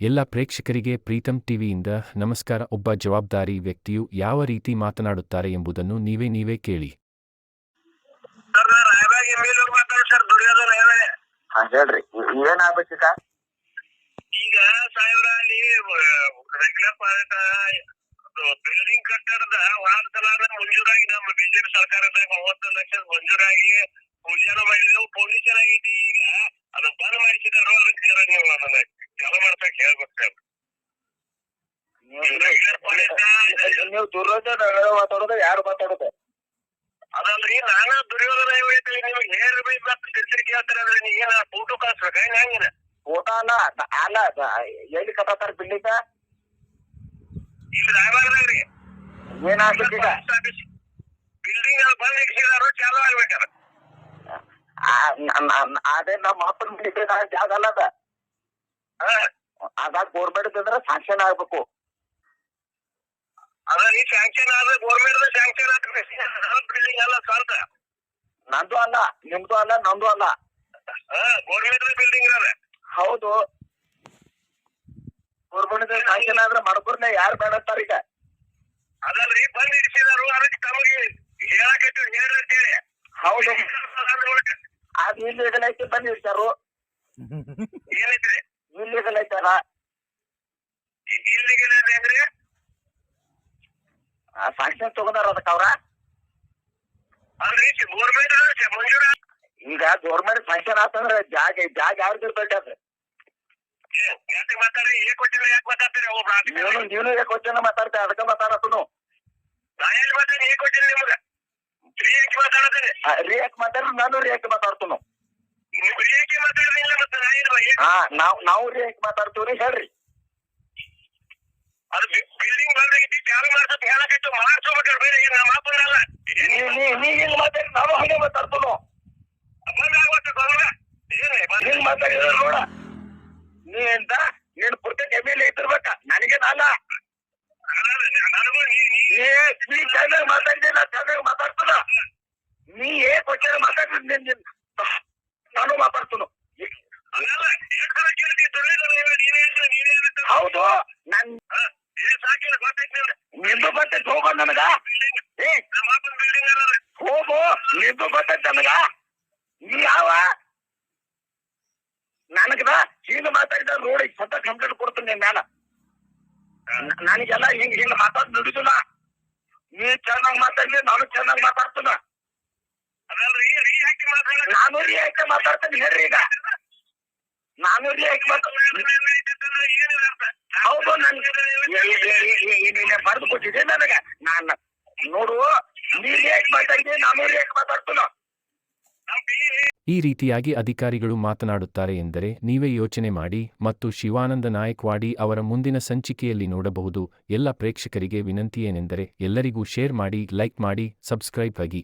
ಎಲ್ಲ ಪ್ರೇಕ್ಷಕರಿಗೆ ಪ್ರೀತಂ ಟಿವಿಯಿಂದ ನಮಸ್ಕಾರ. ಒಬ್ಬ ಜವಾಬ್ದಾರಿ ವ್ಯಕ್ತಿಯು ಯಾವ ರೀತಿ ಮಾತನಾಡುತ್ತಾರೆ ಎಂಬುದನ್ನು ನೀವೇ ನೀವೇ ಕೇಳಿ. ಸರ್ ಹಾ ಹೇಳ್ರಿ. ಈಗ? ಸಾಹೇಬ್ರ ಅಲ್ಲಿ ರೆಗ್ಯುಲರ್ ಬಿಲ್ಡಿಂಗ್ ಕಟ್ಟಡದ ಮಂಜೂರಾಗಿ ನಮ್ಮ ಬಿಜೆಪಿ ಸರ್ಕಾರದ ಮೂವತ್ತು ಲಕ್ಷ ಮಂಜೂರಾಗಿ ಪೂಜಾನ ಮಾಡಿದೆವು. ಪೊಲೀಸರಾಗೈತಿ ಈಗ ಅದು ಬಂದ್ ಮಾಡಿಸಿದಾರೋ ಅದಕ್ಕೆ ಜರ ನೀವು ಅದನ್ನ ಚಾಲು ಮಾಡ್ಸಕ್ ಹೇಳ್ಬೇಕು ಸರ್ ರೆಗ್ಯುಲರ್ ಪಾರ್ಟ್ ನೀವು ದುರ್ಯೋಧನ ಮಾತಾಡೋದು ಯಾರು ಮಾತಾಡೋದು? ಅದಲ್ರಿ ನಾನು ದುರ್ಯೋಧನ ಹೇಳ್ತೀನಿ ನಿಮಗೆ ಅಂತ ತಿರ್ಗಿ ಹೇಳ್ತಾರೆ ಅಂದ್ರೆ ಏನ ಫೋಟೋ ಕಳ್ಸ್ಬೇಕ ಹೆಂಗಿನ? ಫೋಟೋ ಅಲ್ಲ ನ- ಅಲ್ಲ ನ- ಎಲ್ಲಿ ಕಟ್ಟಾರ ಬಿಲ್ಡಿಂಗ್? ಇಲ್ಲಿ ರಾಯಬಾಗದಾಗ್ರಿ ಏನಾಗ್ಬೇಕೀಗ ಬಿಲ್ಡಿಂಗ್ ಅಲ್ಲಿ ಬಂದ್ ಇಡ್ಸಿದಾರು ಚಾಲು ಆಗ್ಬೇಕಾರ ನ- ನ- ಅದೇ ನಮ್ಮ ಅಪ್ಪನ ಬಿಲ್ಡಿಂಗ್ ಜಾಗ ಅಲ್ಲದ ಅದ. ಅದಾಗ ಗೋರ್ಮೆಂಟ್ ಅಂದ್ರೆ ಸಾಂಕ್ಷನ್ ಆಗ್ಬೇಕು. ಅದ ನೀ ಸ್ಯಾಂಕ್ಷನ್ ಆದ್ರೆ ಗೌರ್ಮೆಂಟ್ ಸ್ಯಾಂಕ್ಷನ್ ಆಗ್ತದೆ ಬಿಲ್ಡಿಂಗ್ ಅಲ್ಲ ಸ್ವಂತ. ನಂದು ಅಲ್ಲ ನಿಮ್ದು ಅಲ್ಲ ನಂದು ಅಲ್ಲ. ಗೋರ್ಮೆಂಟ್ ಬಿಲ್ಡಿಂಗ್ ಅದ ಹೌದು. ಗೋರ್ಮೆಂಟ್ ಸ್ಯಾಂಕ್ಷನ್ ಆದ್ರೆ ಮಾಡ್ಕೊರ್ನೆ ಯಾರು ಬೇಡತ್ತಾರ ಈಗ? ಅದಲ್ರಿ ಬಂದ್ ಇಡ್ಸಿದಾರು ಅದಕ್ಕೆ ತಮಗೆ ಹೇಳಕತ್ತೀವಿ ಹೇಳಿ ಹೌದು. ಅದು ಇಲ್ಲಿ ಇದನ್ನೈತಿ ಬಂದ್ ಇಡ್ತಾರು ಏನೈತ್ರಿ? ಇಲ್ಲಿ ಇದನ್ನೈತಾರ ಇಲ್ಲಿಗೆ ಅಂದ್ರೆ? ಸಾಂಕ್ಷನ್ ತಗೊಂಡಾರ ಅದಕ್ಕೆ ಅವ್ರ? ಈಗ ಗೌರ್ಮೆಂಟ್ ಸಾಂಕ್ಷನ್ ಆತಂದ್ರೆ ಜಾಗ ಜಾಗ ಯಾರ್ದು ಇರ್ತೈತೆ ಅದು? ಯಾಕೆ ಮಾತಾಡ್ರಿ ಏ ಕೊಟ್ಟಿಲ್ಲ ಯಾಕೆ ಮಾತಾಡ್ತೀರಿ ಒಬ್ಬ ನೀನು ಯಾಕೆ ಮಾತಾಡ್ತೆ ಅದಕ್ಕೆ ಮಾತಾಡ್ರಿ ಮಾತಾಡ್ತನು ಹಾ ನಾವ್ ನಾವು ಮಾತಾಡ್ತೀವ್ರಿ ಹೇಳ್ರಿ ಅದು ಬಿಲ್ಡಿಂಗ್ ಬಂದಾಗಿತ್ತು ಚಾಲು ಮಾಡ್ಸತ್ ಹೇಳಕತ್ತು ಮಾಡ್ಸೋಬೇಕಾದ್ರೆ ಬೇರೆ ಏನ್ ನೀ ನೀ ನೀ ಹಿಂಗ್ ಮಾತಾಡಿ ನಾನು ಹಂಗೆ ಮಾತಾಡ್ತನು. ಹಿಂಗ್ ಮಾತಾಡಿದ್ರೆ ನೋಡ. ನೀ ಅಂತ ನೀನ್ ಪೂರ್ತಿ ಜಮೀನ್ ಇದ್ದಿರ್ಬೇಕ? ನನಗೇನಲ್ಲ ನನಗೂ ನೀ ನೀ ನೀ ನೀ ಚೆನ್ನಾಗಿ ಚೆನ್ನಾಗಿ ಮಾತಾಡ್ತದ ನೀ ಏ ಕ್ವಶನ್ ಮಾತಾಡಿದ್ ನಿನ್ ನಿನ್ ಮಾತಾಡ್ತನು. ಹೌದು ನನ್ ನಿಂದು ಗೊತ್ತೈತಿ ಹೋಗೋ ನನಗ ಏ ನಮ್ಮ ಅಪ್ಪನ ಬಿಲ್ಡಿಂಗ್ ಅದ ಹೋಗು ನಿಂದು ಗೊತ್ತೈತಿ ನನಗ? ನೀ ಯಾವ? ನನಗದ ಹಿಂಗ್ ಮಾತಾಡಿದ ನೋಡಿ ಸತ ಕಂಪ್ಲೇಂಟ್ ಕೊಡ್ತೀನಿ ನಿನ್ ಮ್ಯಾಲ. ನನಗೆಲ್ಲ ಹಿಂಗ್ ಹಿಂಗ್ ಮಾತಾಡ್ ನುಡಿದಿಲ್ಲ ನೀ ಚೆನ್ನಾಗ್ ಮಾತಾಡ್ಲಿ ನಾನು ಚೆನ್ನಾಗ್ ಮಾತಾಡ್ತೀನ. ನಾನು ರಿಯಾಕ್ಟ್ ಮಾತಾಡ್ತೀನಿ ಹೇಳ್ರಿ ಈಗ. ನಾನು ಅಂತ ಹೌದು ನನ್ಗೆ ಬರೆದು ಕೊಟ್ಟಿದ್ದೆ ನನಗೆ. ನಾನು ನೋಡು ಈ ರೀತಿಯಾಗಿ ಅಧಿಕಾರಿಗಳು ಮಾತನಾಡುತ್ತಾರೆ ಎಂದರೆ ನೀವೇ ಯೋಚನೆ ಮಾಡಿ ಮತ್ತು ಶಿವಾನಂದ ನಾಯಕ್ವಾಡಿ ಅವರ ಮುಂದಿನ ಸಂಚಿಕೆಯಲ್ಲಿ ನೋಡಬಹುದು. ಎಲ್ಲ ಪ್ರೇಕ್ಷಕರಿಗೆ ವಿನಂತಿಯೇನೆಂದರೆ ಎಲ್ಲರಿಗೂ ಶೇರ್ ಮಾಡಿ, ಲೈಕ್ ಮಾಡಿ, ಸಬ್ಸ್ಕ್ರೈಬ್ ಆಗಿ.